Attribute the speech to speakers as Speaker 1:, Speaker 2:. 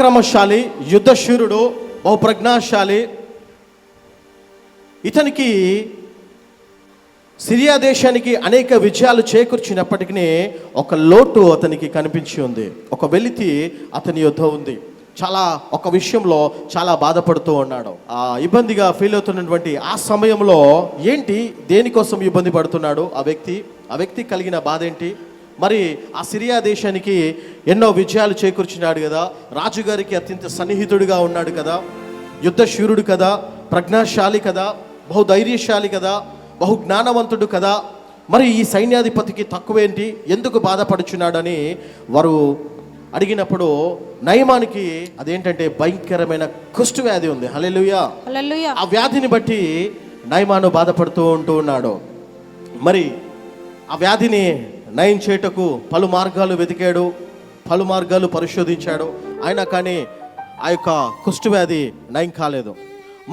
Speaker 1: పరాక్రమశాలి యుద్ధశూరుడు బహుప్రజ్ఞాశాలి. ఇతనికి సిరియా దేశానికి అనేక విజయాలు చేకూర్చినప్పటికీ ఒక లోటు అతనికి కనిపించి ఉంది. ఒక వెలితి అతని యుద్ధ ఉంది. చాలా ఒక విషయంలో చాలా బాధపడుతూ ఉన్నాడు. ఆ ఇబ్బందిగా ఫీల్ అవుతున్నటువంటి ఆ సమయంలో ఏంటి? దేనికోసం ఇబ్బంది పడుతున్నాడు ఆ వ్యక్తి? ఆ వ్యక్తి కలిగిన బాధ ఏంటి? మరి ఆ సిరియా దేశానికి ఎన్నో విజయాలు చేకూర్చినాడు కదా. రాజుగారికి అత్యంత సన్నిహితుడిగా ఉన్నాడు కదా. యుద్ధశూరుడు కదా. ప్రజ్ఞాశాలి కదా. బహుధైర్యశాలి కదా. బహు జ్ఞానవంతుడు కదా. మరి ఈ సైన్యాధిపతికి తక్కువేంటి? ఎందుకు బాధపడుచున్నాడని వారు అడిగినప్పుడు నయమానికి అదేంటంటే భయంకరమైన కుష్టు వ్యాధి ఉంది. హల్లెలూయా. ఆ వ్యాధిని బట్టి నయమాను బాధపడుతూ ఉంటూ ఉన్నాడు. మరి ఆ వ్యాధిని నయం చేయుటకు పలు మార్గాలు వెతికాడు పలు మార్గాలు పరిశోధించాడు. అయినా కానీ ఆ యొక్క కుష్టు వ్యాధి నయం కాలేదు.